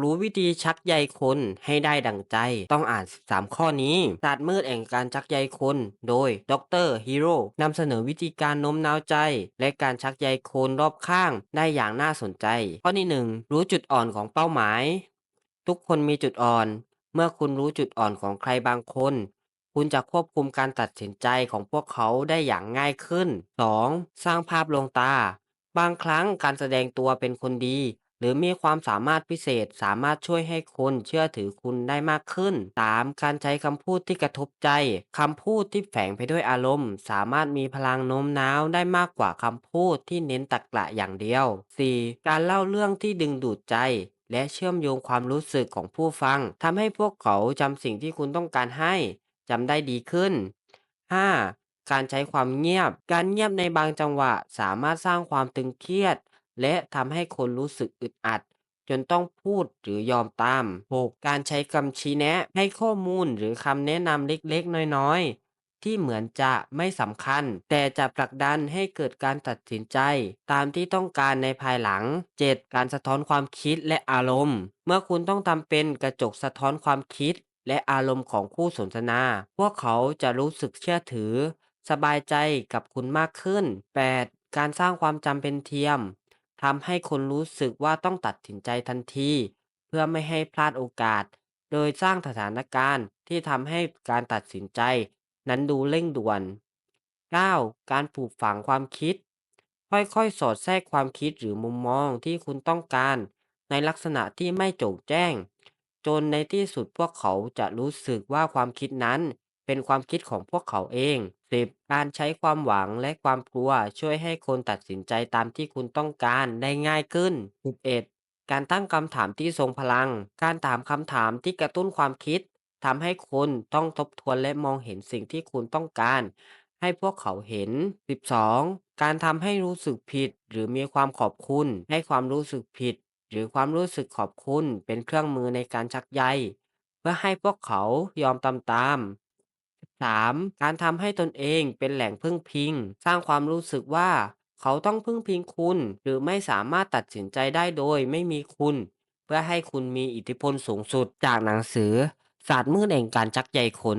รู้วิธีชักใยคนให้ได้ดั่งใจ ต้องอ่าน13ข้อนี้ศาสตร์มืดแห่งการชักใยคน โดยดรฮีโร่นำเสนอวิธีการโน้มน้าวใจ และการชักใยคนรอบข้างได้อย่างน่าสนใจ ข้อที่ 1 รู้จุดอ่อนของเป้าหมาย ทุกคนมีจุดอ่อน เมื่อคุณรู้จุดอ่อนของใครบางคนคุณจะควบคุมการตัดสินใจของพวกเขาได้อย่างง่ายขึ้น 2. สร้างภาพลวงตา บางครั้งการแสดงตัวเป็นคนดี หรือมีความสามารถพิเศษสามารถช่วยให้คนเชื่อถือคุณได้มากขึ้น 3. การใช้คำพูดที่กระทบใจคำพูดที่แฝงไปด้วยอารมณ์ สามารถมีพลังโน้มน้าวได้มากกว่าคำพูดที่เน้นตรรกะอย่างเดียว 4. การเล่าเรื่องที่ดึงดูดใจ และเชื่อมโยงความรู้สึกของผู้ฟังทำให้พวกเขาจำสิ่งที่คุณต้องการให้จำได้ดีขึ้น 5. การใช้ความเงียบ การเงียบในบางจังหวะสามารถสร้างความตึงเครียด และทำให้คนรู้สึกอึดอัด จนต้องพูดหรือยอมตาม 6. การใช้คำชี้แนะให้ข้อมูลหรือคำแนะนำเล็กๆ น้อยๆ ที่เหมือนจะไม่สำคัญ แต่จะผลักดันให้เกิดการตัดสินใจ ตามที่ต้องการในภายหลัง 7. การสะท้อนความคิดและอารมณ์ เมื่อคุณต้องทำเป็นกระจกสะท้อนความคิด และอารมณ์ของคู่สนทนา พวกเขาจะรู้สึกเชื่อถือ สบายใจกับคุณมากขึ้น 8. การสร้างความจำเป็นเทียม ทำให้คนรู้สึกว่าต้องตัดสินใจทันที เพื่อไม่ให้พลาดโอกาส โดยสร้างสถานการณ์ที่ทำให้การตัดสินใจ นั้นดูเร่งด่วน 9. การปลูกฝังความคิด ค่อยๆ สอดแทรกความคิดหรือมุมมองที่คุณต้องการ ในลักษณะที่ไม่โจ่งแจ้ง จนในที่สุดพวกเขาจะรู้สึกว่าความคิดนั้น เป็นความคิดของพวกเขาเอง 10. การใช้ความหวังและความกลัวช่วยให้คนตัดสินใจตามที่คุณต้องการได้ง่ายขึ้น 11. การตั้งคำถามที่ทรงพลัง การถามคำถามที่กระตุ้นความคิดทำให้คนต้องทบทวนและมองเห็นสิ่งที่คุณต้องการ ให้พวกเขาเห็น 12. การทำให้รู้สึกผิด หรือมีความขอบคุณ ให้ความรู้สึกผิด หรือความรู้สึกขอบคุณเป็นเครื่องมือในการชักใยเพื่อให้พวกเขายอมตามตาม 3. การทำให้ตนเองเป็นแหล่งพึ่งพิง สร้างความรู้สึกว่า เขาต้องพึ่งพิงคุณ หรือไม่สามารถตัดสินใจได้โดยไม่มีคุณ เพื่อให้คุณมีอิทธิพลสูงสุดจากหนังสือ ศาสตร์มืดแห่งการชักใยคน